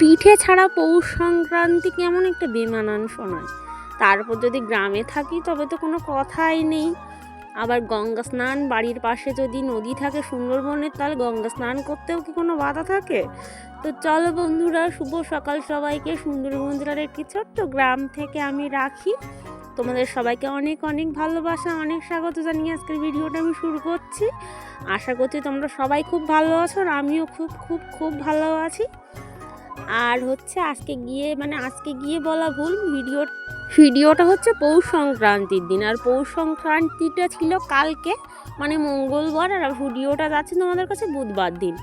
পিঠে ছাড়া পৌষ সংক্রান্তি কেমন একটা বেমানান শোনায়। তারপর যদি গ্রামে থাকি তবে তো কোনো কথাই নেই। আবার গঙ্গা স্নান, বাড়ির পাশে যদি নদী থাকে সুন্দরবনের তাহলে গঙ্গা স্নান করতেও কি কোনো বাধা থাকে? তো চলো বন্ধুরা, শুভ সকাল সবাইকে। সুন্দরবন জেলার একটি ছোট্ট গ্রাম থেকে আমি রাখি। তোমাদের সবাইকে অনেক অনেক ভালোবাসা, অনেক স্বাগত জানিয়ে আজকের ভিডিওটা আমি শুরু করছি। আশা করছি তোমরা সবাই খুব ভালো আছো আর আমিও খুব খুব খুব ভালো আছি। আর হচ্ছে আজকে গিয়ে মানে আজকে গিয়ে বলা ভুল ভিডিও ভিডিওটা হচ্ছে পৌষ সংক্রান্তির দিন, আর পৌষ সংক্রান্তিটা ছিল কালকে মানে মঙ্গলবার, আর ভিডিওটা যাচ্ছে তোমাদের কাছে বুধবার দিন।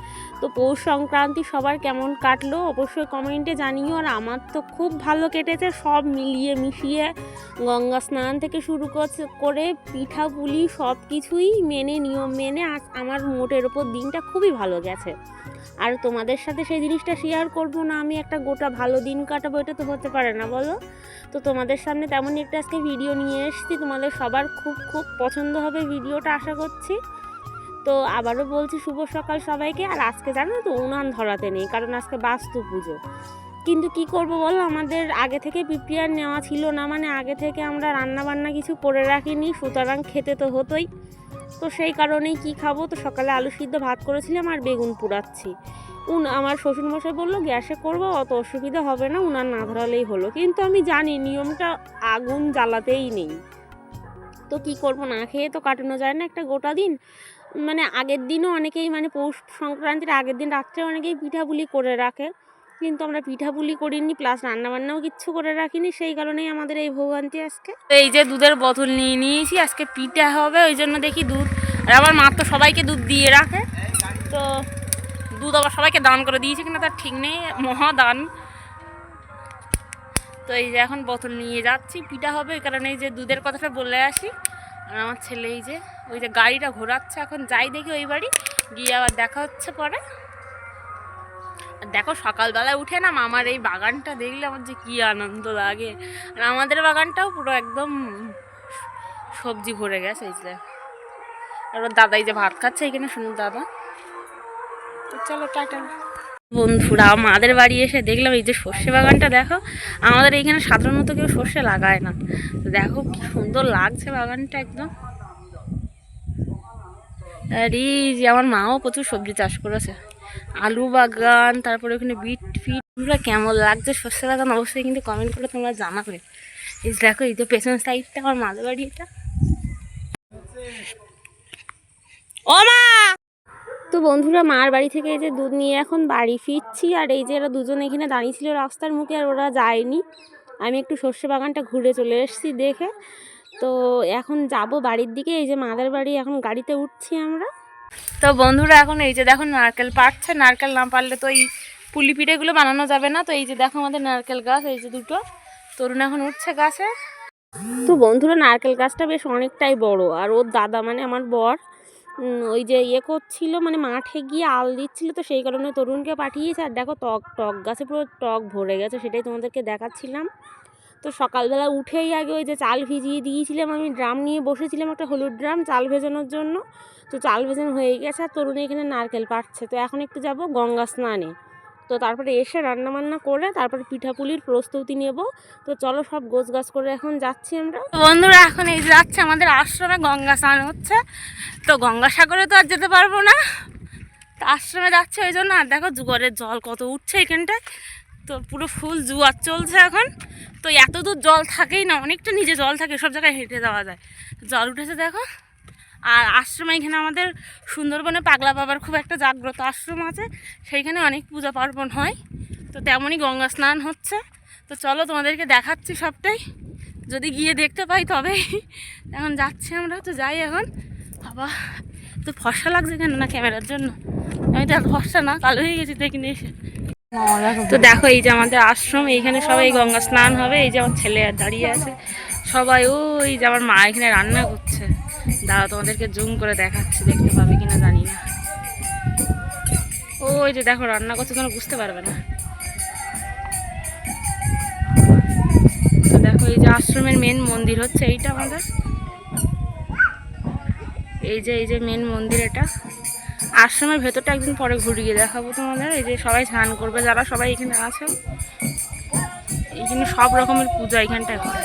তো পৌষ সংক্রান্তি সবার কেমন কাটলো, অবশ্যই কমেন্টে জানিও, আর আমার তো খুব ভালো কেটেছে, সব মিলিয়ে মিশিয়ে গঙ্গা স্নান থেকে শুরু করে পিঠা পুলি সব কিছুই মেনে নিয়ম মেনে আমার মোটের ওপর দিনটা খুবই ভালো গেছে। আর তোমাদের সাথে সেই জিনিসটা শেয়ার করব না, আমি একটা গোটা ভালো দিন কাটাবো, এটা তো হতে পারে না, বলো? তো তোমাদের সামনে তেমনই একটা আজকে ভিডিও নিয়ে এসেছি। তোমাদের সবার খুব খুব পছন্দ হবে ভিডিওটা আশা করছি। তো আবারও বলছি শুভ সকাল সবাইকে। আর আজকে জানো তো উনান ধরাতে নেই, কারণ আজকে বাস্তু পুজো। কিন্তু কি করব বলো, আমাদের আগে থেকে প্রিপেয়ার নেওয়া ছিল না মানে আগে থেকে আমরা রান্না বান্না কিছু করে রাখিনি, সুতরাং খেতে তো হতোই। তো সেই কারণেই কি খাব? তো সকালে আলু সিদ্ধ ভাত করেছিলাম আর বেগুন পুড়াচ্ছি। উন, আমার শ্বশুরমশাই বলল, গ্যাসে করব, অত অসুবিধা হবে না। উনার না ধরালেই হলো। কিন্তু আমি জানি, নিয়মটা আগুন জ্বালাতেই নেই। তো কি করব? না খেয়ে তো কাটানো যায় না একটা গোটা দিন। মানে আগের দিনও অনেকেই মানে পৌষ সংক্রান্তির আগের দিন রাত্রে অনেকেই পিঠাপুলি করে রাখে। কিন্তু আমরা পিঠাপুলি করিনি প্লাস রান্নাবান্নাও কিচ্ছু করে রাখিনি, সেই কারণেই আমাদের এই ভোগান্তি আজকে। এই যে দুধের বোতল নিয়ে নিয়েছি, আজকে পিঠা হবে, ওই জন্য দেখি দুধ। আর আমার মা তো সবাইকে দুধ দিয়ে রাখে। তো দুধ আবার সবাইকে দান করে দিয়েছে কিনা তার ঠিক নেই, মহাদান। তো এই যে এখন বোতল নিয়ে যাচ্ছি, পিঠা হবে, ওই কারণে এই যে দুধের কথাটা বলে আসি। আর আমার ছেলে এই যে, ওই যে গাড়িটা ঘোরাচ্ছে, এখন যাই দেখি ওই বাড়ি, গিয়ে আবার দেখা হচ্ছে পরে। দেখো, সকালবেলায় উঠে না মামার এই বাগানটা দেখলে আমার যে কী আনন্দ লাগে। আর আমাদের বাগানটাও পুরো একদম সবজি ভরে গেছে, এই যে। আর ওর দাদাই যে ভাত খাচ্ছে এখানে, শুনুন দাদা। তো চলো, টাটা। বন্ধুরা মাদের বাড়ি এসে দেখলাম এই যে সর্ষে বাগানটা, দেখো। আমাদের এইখানে সাধারণত কেউ সর্ষে লাগায় না। দেখো, কি সুন্দর লাগছে বাগানটা একদম। আর এই যে আমার মাও প্রচুর সবজি চাষ করেছে। আলু বাগান, তারপরে ওখানে বিট ফিট। এগুলো কেমন লাগছে, সর্ষে বাগান অবশ্যই কিন্তু কমেন্ট করে তোমরা জানাবে। এই দেখো, এই তো পেছন সাইডটা আমার মাদের বাড়ি এটা। ও মা! তো বন্ধুরা, মার বাড়ি থেকে এই যে দুধ নিয়ে এখন বাড়ি ফিরছি, আর এই যে এরা দুজন এখানে দাঁড়িয়ে ছিল রাস্তার মুখে, আর ওরা যায়নি। আমি একটু সর্ষে বাগানটা ঘুরে চলে এসেছি দেখে। তো এখন যাব বাড়ির দিকে, এই যে মাদার বাড়ি, এখন গাড়িতে উঠছি আমরা। তো বন্ধুরা এখন এই যে দেখো নারকেল পাড়ছে, নারকেল না পারলে তো এই পুলি পিঠেগুলো বানানো যাবে না। তো এই যে দেখো আমাদের নারকেল গাছ, এই যে দুটো। তরুণ এখন উঠছে গাছে। তো বন্ধুরা, নারকেল গাছটা বেশ অনেকটাই বড়। আর ওর দাদা মানে আমার বর ওই যে ইয়ে করছিল মানে মাঠে গিয়ে আল দিচ্ছিল, তো সেই কারণে তরুণকে পাঠিয়েছে। আর দেখো টক টক গাছে পুরো টক ভরে গেছে, সেটাই তোমাদেরকে দেখাচ্ছিলাম। তো সকালবেলা উঠেই আগে ওই যে চাল ভিজিয়ে দিয়েছিলাম, আমি ড্রাম নিয়ে বসেছিলাম একটা হলুদ ড্রাম চাল ভেজানোর জন্য। তো চাল ভেজানো হয়ে গেছে আর তরুণী এখানে নারকেল পাচ্ছে তো এখন একটু যাব গঙ্গা স্নানে। তো তারপরে এসে রান্না বান্না করে তারপরে পিঠাপুলির প্রস্তুতি নেব। তো চলো সব গোছ গাছ করে এখন যাচ্ছি আমরা। বন্ধুরা, এখন এই যাচ্ছে আমাদের আশ্রমে গঙ্গা স্নান হচ্ছে। তো গঙ্গাসাগরে তো আর যেতে পারব না। তো আশ্রমে যাচ্ছে ওই জন্য। আর দেখো জুয়ারের জল কত উঠছে এখানটায়। তো পুরো ফুল জুয়ার চলছে এখন। তো এত দূর জল থাকেই না, অনেকটা নিজে জল থাকে, সব জায়গায় হেঁটে যাওয়া যায়। জল উঠেছে দেখো। আর আশ্রমে এখানে আমাদের সুন্দরবনে পাগলা বাবার খুব একটা জাগ্রত আশ্রম আছে, সেইখানে অনেক পূজা পার্বণ হয়। তো তেমনই গঙ্গা স্নান হচ্ছে। তো চলো তোমাদেরকে দেখাচ্ছি সবটাই। যদি গিয়ে দেখতে পাই তবে। এখন যাচ্ছি আমরা, তো যাই এখন। বাবা, তো ফর্সা লাগছে কেন না ক্যামেরার জন্য? আমি তো ফর্সা না, কালো হয়ে গেছি দেখিনি এসে। তো দেখো এই যে আমাদের আশ্রম, এইখানে সবাই গঙ্গা স্নান হবে। এই যে আমার ছেলে দাঁড়িয়ে আছে। সবাই ওই যে আমার মা এখানে রান্না করছে। দাদা তোমাদেরকে জুম করে দেখাচ্ছি, দেখতে পাবে কিনা জানি না। ওই যে দেখো, রান্না করছে তোমরা বুঝতে পারবে না। দেখো, এই যে আশ্রমের মেন মন্দির হচ্ছে এইটা আমাদের। এই যে এই যে মেন মন্দির এটা। আশ্রমের ভেতরটা একদিন পরে ঘুরিয়ে দেখাবো তোমাদের। এই যে সবাই স্নান করবে, যারা সবাই এখানে আছে, এই জন্য সব রকমের পূজা এখানটায় হয়।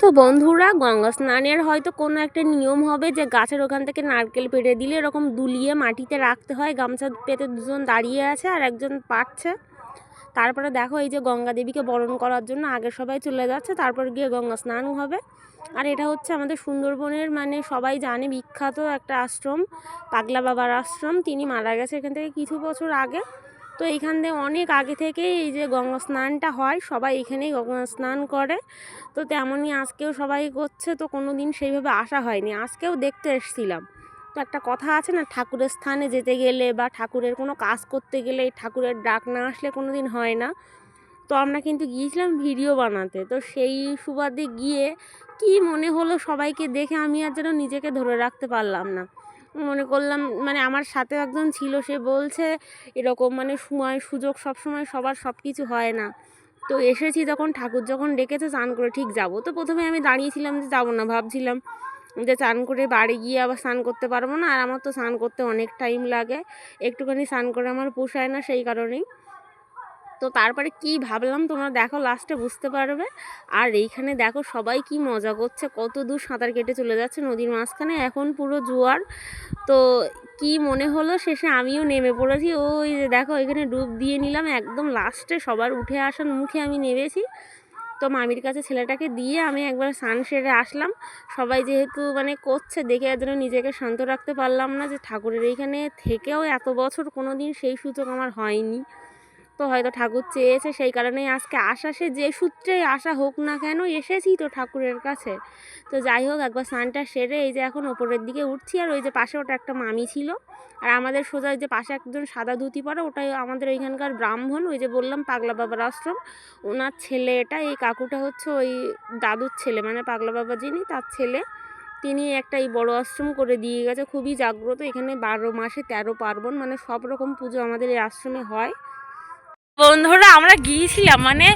তো বন্ধুরা গঙ্গা স্নানের হয়তো কোনো একটা নিয়ম হবে যে গাছের ওখান থেকে নারকেল পেড়ে দিলে এরকম দুলিয়ে মাটিতে রাখতে হয়, গামছা পেতে দুজন দাঁড়িয়ে আছে আর একজন পাচ্ছে তারপরে দেখো এই যে গঙ্গা দেবীকে বরণ করার জন্য আগে সবাই চলে যাচ্ছে, তারপর গিয়ে গঙ্গা স্নান হবে। আর এটা হচ্ছে আমাদের সুন্দরবনের মানে সবাই জানে বিখ্যাত একটা আশ্রম, পাগলা বাবার আশ্রম। তিনি মারা গেছে এখান থেকে কিছু বছর আগে। তো এইখান থেকে অনেক আগে থেকেই এই যে গঙ্গা স্নানটা হয়, সবাই এখানেই গঙ্গা স্নান করে। তো তেমনই আজকেও সবাই করছে, তো কোনো দিন সেইভাবে আসা হয়নি। আজকেও দেখতে এসেছিলাম। তো একটা কথা আছে না, ঠাকুরের স্থানে যেতে গেলে বা ঠাকুরের কোনো কাজ করতে গেলে এই ঠাকুরের ডাক না আসলে কোনো দিন হয় না। তো আমরা কিন্তু গিয়েছিলাম ভিডিও বানাতে। তো সেই সুবাদে গিয়ে কি মনে হলো সবাইকে দেখে আমি আর যেন নিজেকে ধরে রাখতে পারলাম না। মনে করলাম মানে আমার সাথে একজন ছিল, সে বলছে এরকম মানে সময়, সুযোগ সব সময় সবার সব কিছু হয় না। তো এসেছি তখন ঠাকুর যখন ডেকেছে চান করে ঠিক যাব। তো প্রথমে আমি দাঁড়িয়েছিলাম যে যাব না, ভাবছিলাম যে চান করে বাড়ি গিয়ে আবার স্নান করতে পারব না। আর আমার তো স্নান করতে অনেক টাইম লাগে। একটুখানি স্নান করে আমার পোষায় না সেই কারণেই। তো তারপরে কি ভাবলাম তোমরা দেখো লাস্টে বুঝতে পারবে। আর এইখানে দেখো সবাই কি মজা করছে, কত দূর সাঁতার কেটে চলে যাচ্ছে নদীর মাঝখানে, এখন পুরো জোয়ার। তো কি মনে হলো শেষে আমিও নেমে পড়েছি, ওই যে দেখো এখানে ডুব দিয়ে নিলাম, একদম লাস্টে সবার উঠে আসার মুখে আমি নেমেছি। তো মামির কাছে ছেলেটাকে দিয়ে আমি একবার স্নান সেরে আসলাম। সবাই যেহেতু মানে করছে, দেখে যেন নিজেকে শান্ত রাখতে পারলাম না যে ঠাকুরের এইখানে থেকেও এত বছর কোনো দিন সেই সুযোগ আমার হয়নি। তো হয়তো ঠাকুর চেয়েছে সেই কারণেই আজকে আসা। সে যে সূত্রে আসা হোক না কেন এসেছি তো ঠাকুরের কাছে। তো যাই হোক, একবার স্নানটা সেরে এই যে এখন ওপরের দিকে উঠছি আর ওই যে পাশে ওটা একটা মামি ছিল। আর আমাদের সোজা যে পাশে একজন সাদা ধুতি পরে, ওটাই আমাদের ওইখানকার ব্রাহ্মণ, ওই যে বললাম পাগলা বাবার আশ্রম। ওনার ছেলে এটা এই কাকুটা হচ্ছে ওই দাদুর ছেলে মানে পাগলা বাবা যিনি, তার ছেলে। তিনি একটা এই বড় আশ্রম করে দিয়ে গেছে, খুবই জাগ্রত। এখানে বারো মাসে তেরো পার্বণ মানে সব রকম পুজো আমাদের এই আশ্রমে হয়। বন্ধুরা, আমরা গিয়েছিলাম মানে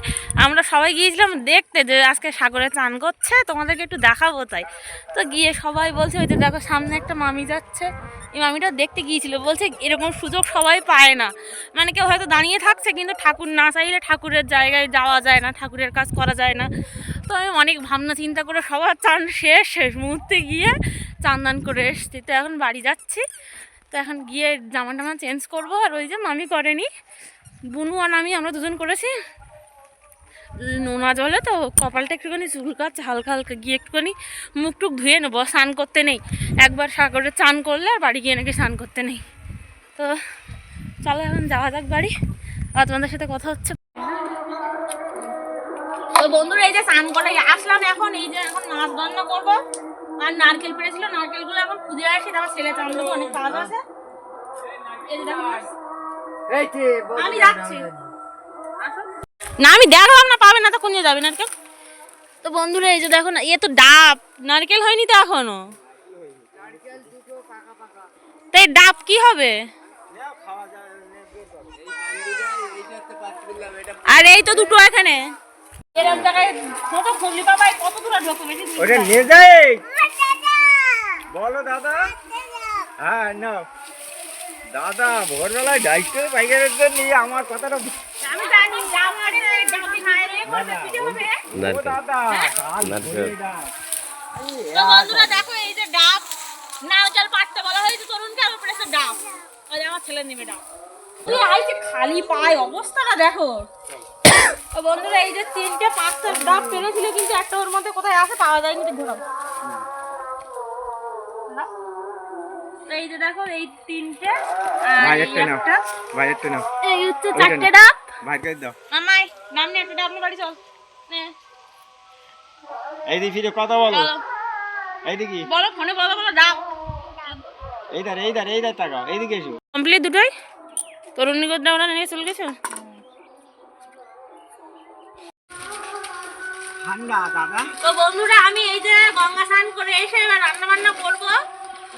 আমরা সবাই গিয়েছিলাম দেখতে যে আজকে সাগরে চান করছে, তোমাদেরকে একটু দেখাবো তাই। তো গিয়ে সবাই বলছে, ওই যে দেখো, সামনে একটা মামি যাচ্ছে। এই মামিটা দেখতে গিয়েছিল, বলছে এরকম সুযোগ সবাই পায় না। মানে কেউ হয়তো দাঁড়িয়ে থাকছে, কিন্তু ঠাকুর না চাইলে ঠাকুরের জায়গায় যাওয়া যায় না, ঠাকুরের কাজ করা যায় না। তো আমি অনেক ভাবনা চিন্তা করে সবার চান শেষ শেষ মুহূর্তে গিয়ে চান করে এসছি। তো এখন বাড়ি যাচ্ছি। তো এখন গিয়ে জামা টামা চেঞ্জ করব, আর ওই যে মামি করেনি বুনু আর আমি, আমরা দুজন করেছি। নোনা জলে তো কপালটা একটুখানি চুলকাচ্ছে, হালকা হালকা গিয়ে একটুখানি মুখ টুক ধুয়ে নেব, স্নান করতে নেই। একবার সাগরে চান করলে আর বাড়ি গিয়ে নাকি স্নান করতে নেই। তো চলো এখন যাওয়া যাক বাড়ি। আর তোমাদের সাথে কথা হচ্ছে। তো বন্ধুরা, এই যে স্নান করে আসলাম এখন, এই যে এখন মাছ রান্না করব। আর নারকেল পেরেছিল নারকেলগুলো এখন খুঁজে আসি, তারপর ছেলে চান দেবো অনেক কাজ আছে। এই আমি যাচ্ছি না। আমি দেখলাম না পাবে না তো কোন যাবে নারকেল? তো বন্ধুরা এই যে দেখো না এ তো ডাব নারকেল হয়নি তো এখনও? তো ডাব কি হবে? আর এই তো দুটো এখানে। এরকম জায়গায় ছোট খুবলি পাবা কত দূরে ঢোকো বেশি ওটা নিয়ে যাই। বলো দাদা। হ্যাঁ না দাদা ভোরবেলায় দায়িত্ব পাইকারের জন্য নিয়ে আমার কথাটা আমি জানি বন্ধুরা দেখো এই যে ডাব নারকেল পাড়তে বলা হয়েছে তরুণকে আর উপরে এসে ডাব? ওই আমার ছেলে নেবে ডাব। তুই আইছে খালি পায় অবস্থাটা দেখো। বন্ধুরা এই যে তিনটে পাঁচটা ডাব পেরেছিল কিন্তু একটা ওর মধ্যে কোথায় আছে পাওয়া যায়নি তো ঘোরাবো এই যে দেখো এই তিনটে আর এই বাইরেরটা নাও। একটা। নাও। এই হচ্ছে চারটে ডাব। দাও। মামাই নাম নিয়ে একটা ডাব নিয়ে বাড়ি চল। এই দিকে ফিরে কথা বলো। এই দিকে বলো ফোনে বলো বলো ডাব এই ধার এই ধার এই ধার তাকাও। এইদিকে এসো। কমপ্লিট দুটোই? তরুণী গোদরা ওরা নিয়ে চলে গেছো? ঠান্ডা দাদা। তো বন্ধুরা আমি এই যে গঙ্গা স্নান করে এসে এবার রান্না বান্না করব।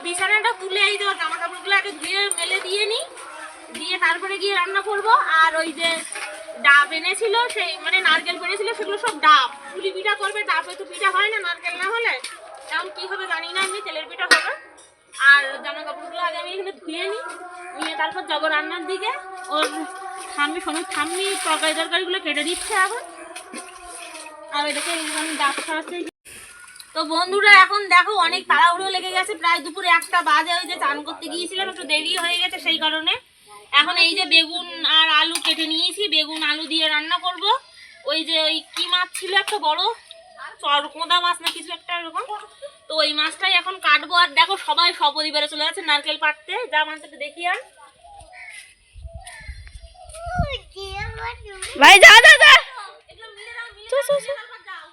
বিছানাটা তুলে এই যে জামা কাপড়গুলো আগে ধুয়ে মেলে দিয়ে নিই। দিয়ে তারপরে গিয়ে রান্না করব। আর ওই যে ডাব এনেছিল, সেই মানে নারকেল পেরেছিল সেগুলো সব ডাব। পুলি পিঠা করবে, ডাবে তো পিঠা হয় না, নারকেল না হলে। এখন কি হবে জানি না, এমনি তেলের পিঠা হবে। আর জামা কাপড়গুলো আগে আমি এখানে ধুয়ে নিই। নিয়ে তারপর যাব রান্নার দিকে। ওর ঠাম্মি শোনো ঠাম্মি তরকারি তরকারিগুলো কেটে দিচ্ছে এখন। আর এটাকে ডাক খাওয়াচ্ছি। তো বন্ধুরা এখন দেখো অনেক তাড়াহুড়ো লেগে গেছে। প্রায় দুপুরে একটা বাজে ওই যে চান করতে গিয়েছিলাম একটু দেরি হয়ে গেছে সেই কারণে। এখন এই যে বেগুন আর আলু কেটে নিয়েছি বেগুন আলু দিয়ে রান্না করব। ওই যে ওই কি মাছ ছিল একটা বড়? চরকোঁদা মাছ না কিছু একটা এরকম। তো ওই মাছটাই এখন কাটবো। আর দেখো সবাই সপরিবারে চলে যাচ্ছে নারকেল পাড়তে। যা মাছটা দেখি আর ভাই যা যা যা এগুলো মিলে দাও মিলে দাও, মিলে দাও, যাও।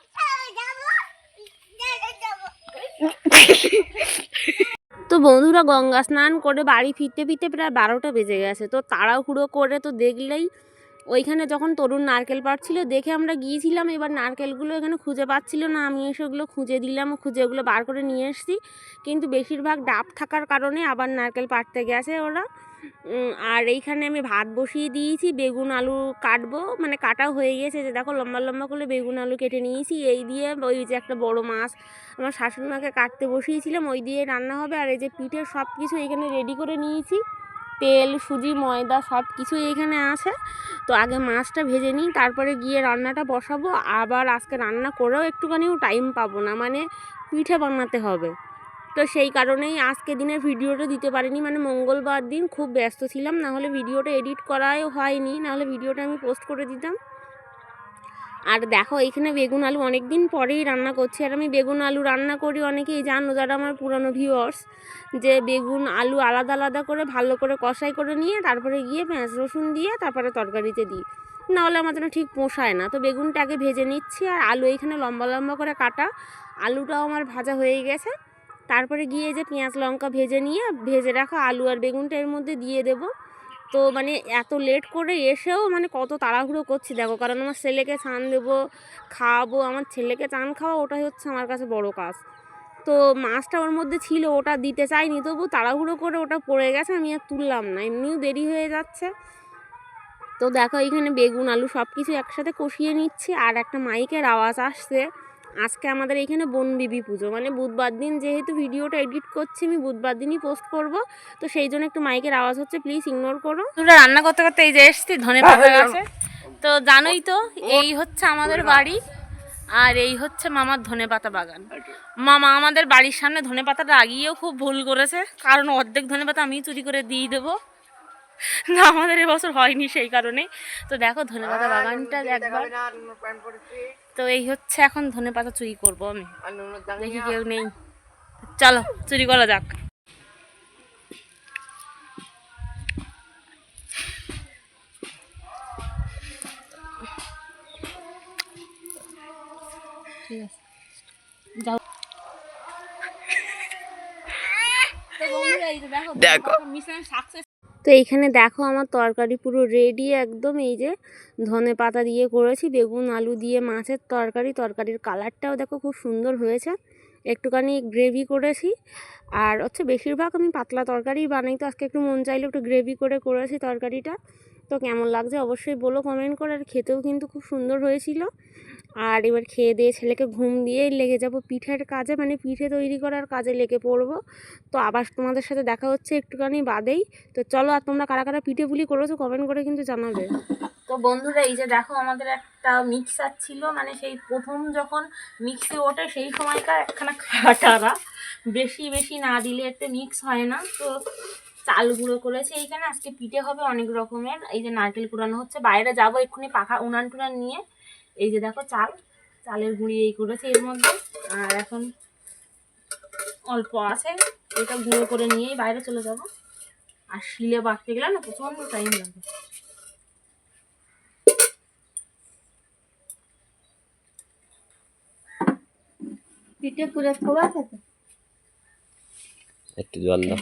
তো বন্ধুরা গঙ্গা স্নান করে বাড়ি ফিরতে ফিরতে প্রায় বারোটা বেজে গেছে। তো তাড়াহুড়ো করে তো দেখলেই ওইখানে যখন তরুণ নারকেল পাড়ছিল দেখে আমরা গিয়েছিলাম। এবার নারকেলগুলো এখানে খুঁজে পাচ্ছিল না। আমি এসে ওগুলো খুঁজে দিলাম, খুঁজে ওগুলো বার করে নিয়ে এসেছি। কিন্তু বেশিরভাগ ডাব থাকার কারণে আবার নারকেল পাড়তে গেছে ওরা। আর এইখানে আমি ভাত বসিয়ে দিয়েছি, বেগুন আলু কাটবো। মানে কাটা হয়ে গেছে যে দেখো লম্বা লম্বা করে বেগুন আলু কেটে নিয়েছি। এই দিয়ে ওই যে একটা বড় মাছ আমার শাশুড়ি মাকে কাটতে বসিয়েছিলাম, ওই দিয়ে রান্না হবে। আর এই যে পিঠের সব কিছু এখানে রেডি করে নিয়েছি। তেল, সুজি, ময়দা সব কিছু এখানে আছে। তো আগে মাছটা ভেজে নিই, তারপরে গিয়ে রান্নাটা বসাবো। আবার আজকে রান্না করেও একটুখানিও টাইম পাবো না মানে পিঠে বানাতে হবে। তো সেই কারণেই আজকে দিনের ভিডিওটা দিতে পারিনি। মানে মঙ্গলবার দিন খুব ব্যস্ত ছিলাম, না হলে ভিডিওটা এডিট করাই হয়নি নাহলে ভিডিওটা আমি পোস্ট করে দিতাম। আর দেখো, এখানে বেগুন আলু অনেক দিন পরেই রান্না করছি। আর আমি বেগুন আলু রান্না করি অনেকেই জানো, যারা আমার পুরানো ভিউয়ার্স যে বেগুন আলু আলাদা আলাদা করে ভালো করে কষাই করে নিয়ে তারপরে গিয়ে পেঁয়াজ রসুন দিয়ে তারপরে তরকারিতে দিই। নাহলে আমার যেন ঠিক পোষায় না। তো বেগুনটা আগে ভেজে নিচ্ছি আর আলু এখানে লম্বা লম্বা করে কাটা। আলুটাও আমার ভাজা হয়ে গেছে। তারপরে গিয়ে যে পেঁয়াজ লঙ্কা ভেজে নিয়ে, ভেজে রাখা আলু আর বেগুনটা এর মধ্যে দিয়ে দেবো। তো মানে এত লেট করে এসেও মানে কত তাড়াহুড়ো করছি, দেখো। কারণ আমার ছেলেকে চান দেবো, খাওয়াবো, আমার ছেলেকে চান খাওয়া ওটাই হচ্ছে আমার কাছে বড় কাজ। তো মাছটা ওর মধ্যে ছিল, ওটা দিতে চাইনি, তবু তাড়াহুড়ো করে ওটা পড়ে গেছে, আমি আর তুললাম না। এমনিও দেরি হয়ে যাচ্ছে। তো দেখো, এখানে বেগুন, আলু সব কিছু একসাথে কষিয়ে নিচ্ছি, আর একটা মাইকের আওয়াজ আসছে। আজকে আমাদের এখানে বনবিবি পুজো। মানে বুধবার দিন যেহেতু ভিডিওটা এডিট করছি আমি বুধবার দিনই পোস্ট করব। তো সেই জন্য একটু মাইকের আওয়াজ হচ্ছে প্লিজ ইগনোর করো। তোমরা রান্না করতে করতে এই যে এসছি ধনে পাতা গাছে। তো জানোই তো এই হচ্ছে আমাদের বাড়ি আর এই হচ্ছে মামার ধনে পাতা বাগান। মামা আমাদের বাড়ির সামনে ধনে পাতাটা আগিয়েও খুব ভুল করেছে কারণ অর্ধেক ধনে পাতা আমি চুরি করে দিয়ে দেবো। না আমাদের এবছর হয়নি সেই কারণে। তো দেখো ধনে পাতা বাগানটা একবার। তো এই হচ্ছে এখন ধনে পাতা চুরি করব আমি। দেখি কেউ নেই। চলো চুরি করা যাক। ঠিক আছে। যাও। দেখো। মিশন সাকসেস তো এইখানে দেখো আমার তরকারি পুরো রেডি একদম। এই যে ধনে পাতা দিয়ে করেছি, বেগুন, আলু দিয়ে মাছের তরকারি। তরকারির কালারটাও দেখো খুব সুন্দর হয়েছে। একটুখানি গ্রেভি করেছি। আর হচ্ছে বেশিরভাগ আমি পাতলা তরকারি বানাই, তো আজকে একটু মন চাইলে একটু গ্রেভি করে করেছি তরকারিটা। তো কেমন লাগছে অবশ্যই বলো কমেন্ট করে। আর খেতেও কিন্তু খুব সুন্দর হয়েছিল। আর এবার খেয়ে দিয়ে ছেলেকে ঘুম দিয়ে লেগে যাব। পিঠের কাজে মানে পিঠে তৈরি করার কাজে লেগে পড়ব। তো আবার তোমাদের সাথে দেখা হচ্ছে একটুখানি বাদেই। তো চলো, আর তোমরা কারা কারা পিঠে পুলি করেছ কমেন্ট করে কিন্তু জানাবে। তো বন্ধুরা, এই যে দেখো আমাদের একটা মিক্সার ছিল মানে সেই প্রথম যখন মিক্সে ওঠে, সেই সময়কার একখানা খাটারা বেশি বেশি না দিলে এতে মিক্স হয় না। তো চাল গুঁড়ো করেছে এইখানে। আজকে পিঠে হবে অনেক রকমের। এই যে নারকেল কুড়ানো হচ্ছে। বাইরে যাব এক্ষুনি পাখা উনান টুনান নিয়ে। এই যে দেখো চাল, চালের গুঁড়ি এই করেছে এর মধ্যে। আর এখন অল্প আছে, এটা গুঁড়ো করে নিয়েই বাইরে চলে যাব। আর শিলে বাটতে গেলে না প্রচণ্ড টাইম লাগে। পিঠে পুরে খাওয়া খেতে একটু জল দাও।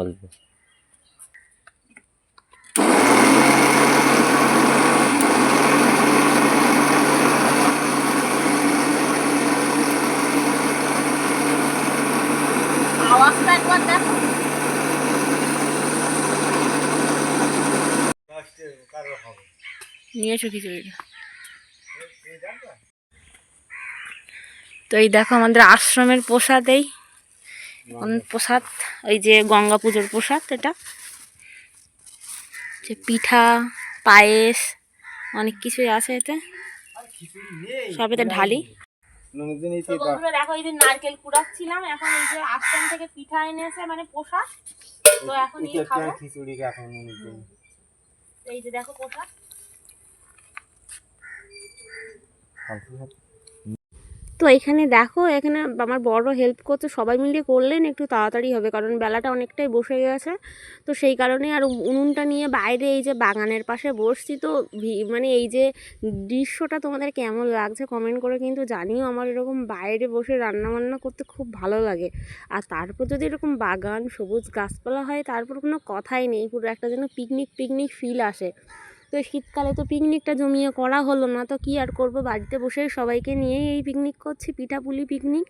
অল্প। নিয়ে এসো খিচুড়িটা তো এই দেখো আমাদের আশ্রমের প্রসাদ এই প্রসাদ ওই যে গঙ্গা পুজোর প্রসাদ এটা। যে পিঠা পায়েস অনেক কিছুই আছে এতে। সব এতে ঢালি। দেখো এই যে নারকেল কুড়াচ্ছিলাম এখন এই যে আশ্রম থেকে পিঠা এনেছে মানে প্রসাদ। তো এখন এই খাব। খিচুড়ি এখন এই যে দেখো প্রসাদ। তো এখানে দেখো, এখানে আমার বড় হেল্প করতে সবাই মিলে করলেন, একটু তাড়াতাড়ি হবে, কারণ বেলাটা অনেকটাই বসে গেছে। তো সেই কারণে আর উনুনটা নিয়ে বাইরে এই যে বাগানের পাশে বসছি, তো মানে এই যে দৃশ্যটা তোমাদের কেমন লাগছে কমেন্ট করে কিন্তু জানিও। আমার এরকম বাইরে বসে রান্না বান্না করতে খুব ভালো লাগে। আর তারপর যদি এরকম বাগান, সবুজ গাছপালা হয়, তারপর কোনো কথাই নেই, পুরো একটা যেন পিকনিক পিকনিক ফিল আসে। তো শীতকালে তো পিকনিকটা জমিয়ে করা হলো না, তো কি আর করব? বাড়িতে বসে সবাইকে নিয়ে এই পিকনিক করছি, পিঠাপুলি পিকনিক।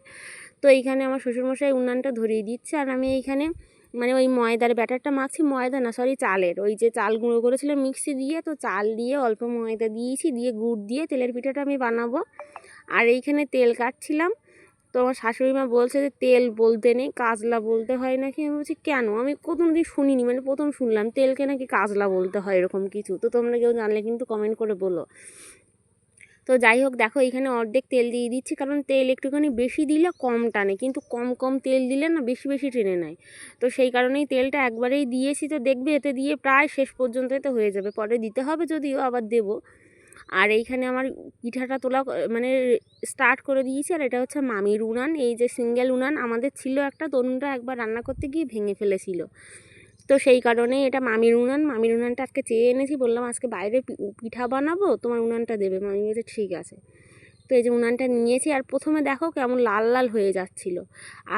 তো এইখানে আমার শ্বশুরমশাই উনানটা ধরিয়ে দিচ্ছে আর আমি এইখানে মানে ওই ময়দার ব্যাটারটা মাখছি ময়দা না সরি চালের। ওই যে চাল গুঁড়ো করেছিল মিক্সি দিয়ে, তো চাল দিয়ে অল্প ময়দা দিয়েছি, দিয়ে গুড় দিয়ে তেলের পিঠাটা আমি বানাবো। আর এইখানে তেল কাটছিলাম তো আমার শাশুড়ি মা বলছে যে, তেল বলতে নেই, কাজলা বলতে হয় নাকি? আমি বলছি, কেন? আমি প্রথম দিন শুনিনি মানে প্রথম শুনলাম, তেলকে নাকি কাজলা বলতে হয় এরকম কিছু। তো তোমরা কেউ জানলে কিন্তু কমেন্ট করে বলো। তো যাই হোক, দেখো এখানে অর্ধেক তেল দিয়ে দিচ্ছি, কারণ তেল একটুখানি বেশি দিলে কম টানে, কিন্তু কম কম তেল দিলে না বেশি বেশি টেনে নেয়। তো সেই কারণেই তেলটা একবারেই দিয়েছি, তো দেখবে এতে দিয়ে প্রায় শেষ পর্যন্ত এতে হয়ে যাবে। পরে দিতে হবে যদিও, আবার দেবো। আর এইখানে আমার পিঠাটা তোলা মানে স্টার্ট করে দিয়েছি, আর এটা হচ্ছে মামির উনান। এই যে সিঙ্গেল উনান, আমাদের ছিল একটা তরুণটা একবার রান্না করতে গিয়ে ভেঙে ফেলেছিল। তো সেই কারণে এটা মামির উনান। মামির উনানটা আজকে চেয়ে এনেছি, বললাম আজকে বাইরে পিঠা বানাবো, তোমার উনানটা দেবে। মামি বলছে, ঠিক আছে। তো এই যে উনানটা নিয়েছি, আর প্রথমে দেখো কেমন লাল লাল হয়ে যাচ্ছিল।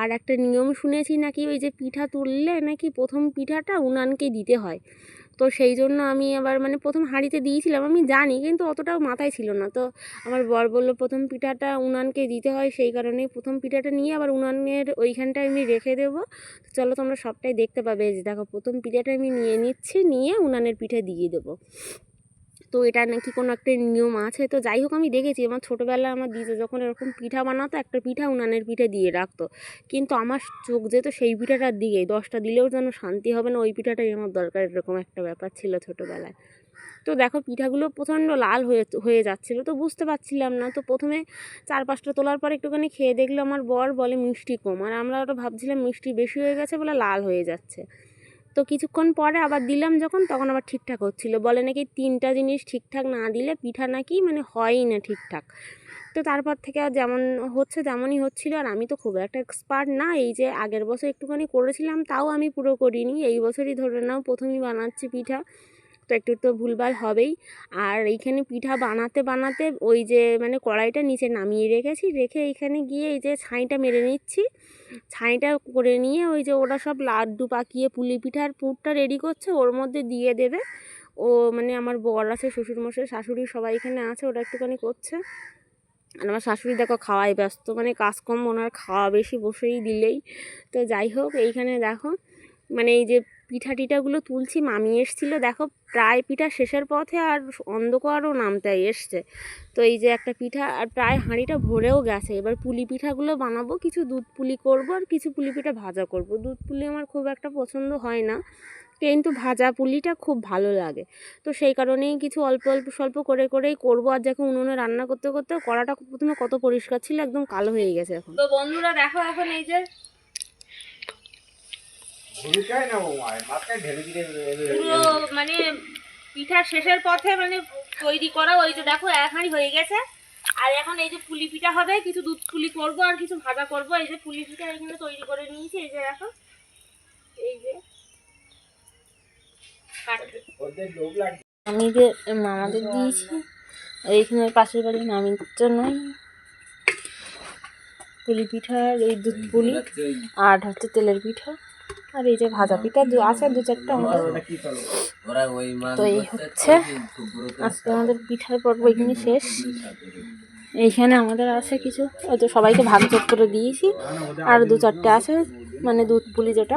আর একটা নিয়ম শুনেছি নাকি, ওই যে পিঠা তুললে নাকি প্রথম পিঠাটা উনানকে দিতে হয়। তো সেই জন্য আমি আবার মানে প্রথম হাঁড়িতে দিয়েছিলাম, আমি জানি কিন্তু অতটাও মাথায় ছিল না। তো আমার বর বলল, প্রথম পিঠাটা উনানকে দিতে হয়, সেই কারণে প্রথম পিঠাটা নিয়ে আবার উনানের ওইখানটায় আমি রেখে দেবো। তো চলো তোমরা সবটাই দেখতে পাবে। যে দেখো, প্রথম পিঠাটা আমি নিয়ে নিচ্ছি, নিয়ে উনানের পিঠে দিয়ে দেবো। তো এটা নাকি কোনো একটা নিয়ম আছে? তো যাই হোক, আমি দেখেছি আমার ছোটোবেলায় আমার দিদা যখন এরকম পিঠা বানাতো, একটা পিঠা উনানের পিঠে দিয়ে রাখতো। কিন্তু আমার চোখ যেত সেই পিঠাটার দিকেই দশটা দিলেও যেন শান্তি হবে না, ওই পিঠাটাই আমার দরকার, এরকম একটা ব্যাপার ছিল ছোটোবেলায়। তো দেখো, পিঠাগুলো প্রচণ্ড লাল হয়ে হয়ে যাচ্ছিল, তো বুঝতে পারছিলাম না। তো প্রথমে চার পাঁচটা তোলার পর একটুখানি খেয়ে দেখল, আমার বর বলে মিষ্টি কম। আর আমরা ওটা ভাবছিলাম মিষ্টি বেশি হয়ে গেছে বলে লাল হয়ে যাচ্ছে। তো কিছুক্ষণ পরে আবার দিলাম যখন, তখন আবার ঠিকঠাক হচ্ছিল। বলে নাকি তিনটা জিনিস ঠিকঠাক না দিলে পিঠা নাকি মানে হয়ই না ঠিকঠাক। তো তারপর থেকে আর যেমন হচ্ছে তেমনই হচ্ছিল। আর আমি তো খুব একটা এক্সপার্ট না, এই যে আগের বছর একটুখানি করেছিলাম, তাও আমি পুরো করিনি। এই বছরই ধরে নাও প্রথমেই বানাচ্ছি পিঠা। তো একটু তো ভুলভাল হবেই। আর এইখানে পিঠা বানাতে বানাতে ওই যে মানে কড়াইটা নিচে নামিয়ে রেখেছি, রেখে এইখানে গিয়ে এই যে ছাইটা মেরে নিচ্ছি। ছাইটা করে নিয়ে ওই যে ওরা সব লাড্ডু পাকিয়ে পুলি পিঠার পুরটা রেডি করছে, ওর মধ্যে দিয়ে দেবে। ও মানে আমার বর আছে, শ্বশুরমশাই, শাশুড়ি সবাই এখানে আছে, ওরা একটুখানি করছে। আর আমার শাশুড়ি দেখো খাওয়াই ব্যস্ত মানে কাজ কম ওনার খাওয়া বেশি বসেই দিলেই। তো যাই হোক, এইখানে দেখো মানে এই যে পিঠা টিঠাগুলো তুলছি, মামি এসছিলো। দেখো, প্রায় পিঠা শেষের পথে আর অন্ধকারও নামতে এসছে। তো এই যে একটা পিঠা, আর প্রায় হাঁড়িটা ভরেও গেছে। এবার পুলি পিঠাগুলো বানাবো, কিছু দুধ পুলি করব আর কিছু পুলি পিঠা ভাজা করব। দুধ পুলি আমার খুব একটা পছন্দ হয় না, কিন্তু ভাজা পুলিটা খুব ভালো লাগে। তো সেই কারণেই কিছু অল্প অল্প, স্বল্প করে করেই করব। আর দেখো, উনুনে রান্না করতে করতে কড়াটা প্রথমে কত পরিষ্কার ছিল, একদম কালো হয়ে গেছে এখন। তো বন্ধুরা, দেখো এখন এই যে ভুলটাই না বৌমা মাথায় ঢেলে দিলে পুরো মানে পিঠার শেষের পথে মানে তৈরি করা ওই যে দেখো এক হাঁড়ি হয়ে গেছে। আর এখন এই যে পুলি পিঠা হবে কিছু দুধ পুলি করব আর কিছু ভাজা করব। এই যে পুলি পিঠা এখানে তৈরি করে নিয়েছি এই যে দেখো। এই যে লাগছে। মামিদের মামাদের দিয়েছি এইখানে পাশের বাড়ির মামির জন্যই পুলি পিঠা এই দুধ পুলি আর হচ্ছে তেলের পিঠা। আর এই যে ভাজা পিঠা দু- আছে দু চারটা আমাদের তো এই হচ্ছে আজকে আমাদের পিঠার পর্ব এখানে শেষ। এইখানে আমাদের আছে কিছু ওই তো সবাইকে ভাগ যোগ করে দিয়েছি। আর দু চারটে আছে মানে দুধ পুলি যেটা।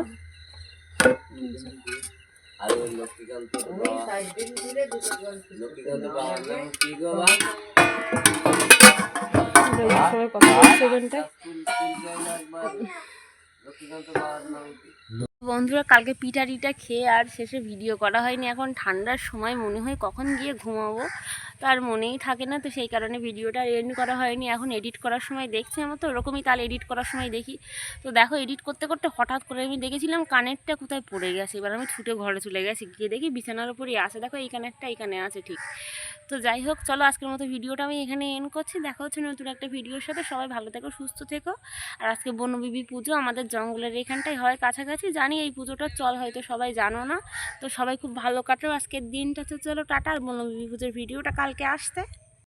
সময় কথা বলছে এখানটায় বন্ধুরা, কালকে পিঠা টিটা খেয়ে আর শেষে ভিডিও করা হয়নি। এখন ঠান্ডার সময় মনে হয় কখন গিয়ে ঘুমাবো। তার মনেই থাকে না, তো সেই কারণে ভিডিওটা এন্ড করা হয়নি। এখন এডিট করার সময় দেখছি আমার তো, ওরকমই তাহলে এডিট করার সময় দেখি। তো দেখো এডিট করতে করতে হঠাৎ করে আমি দেখেছিলাম কানেরটা কোথায় পড়ে গেছে। এবার আমি ছুটে ঘরে চলে গেছি, গিয়ে দেখি বিছানার উপরই আছে। দেখো, এই কানেরটা এখানে আছে ঠিক। তো যাই হোক, চলো আজকের মতো ভিডিওটা আমি এখানে এন্ড করছি। দেখা হচ্ছে নতুন একটা ভিডিওর সাথে। সবাই ভালো থেকো, সুস্থ থেকো। আর আজকে বনবিবি পুজো আমাদের জঙ্গলের এখানটাই হয় কাছাকাছি। জানি এই পুজোটা চল, হয়তো সবাই জানো না। তো সবাই খুব ভালো কাটো আজকের দিনটা। তো চলো টাটা, আর বনবিবি পুজোর ভিডিওটা কালকে আসতে।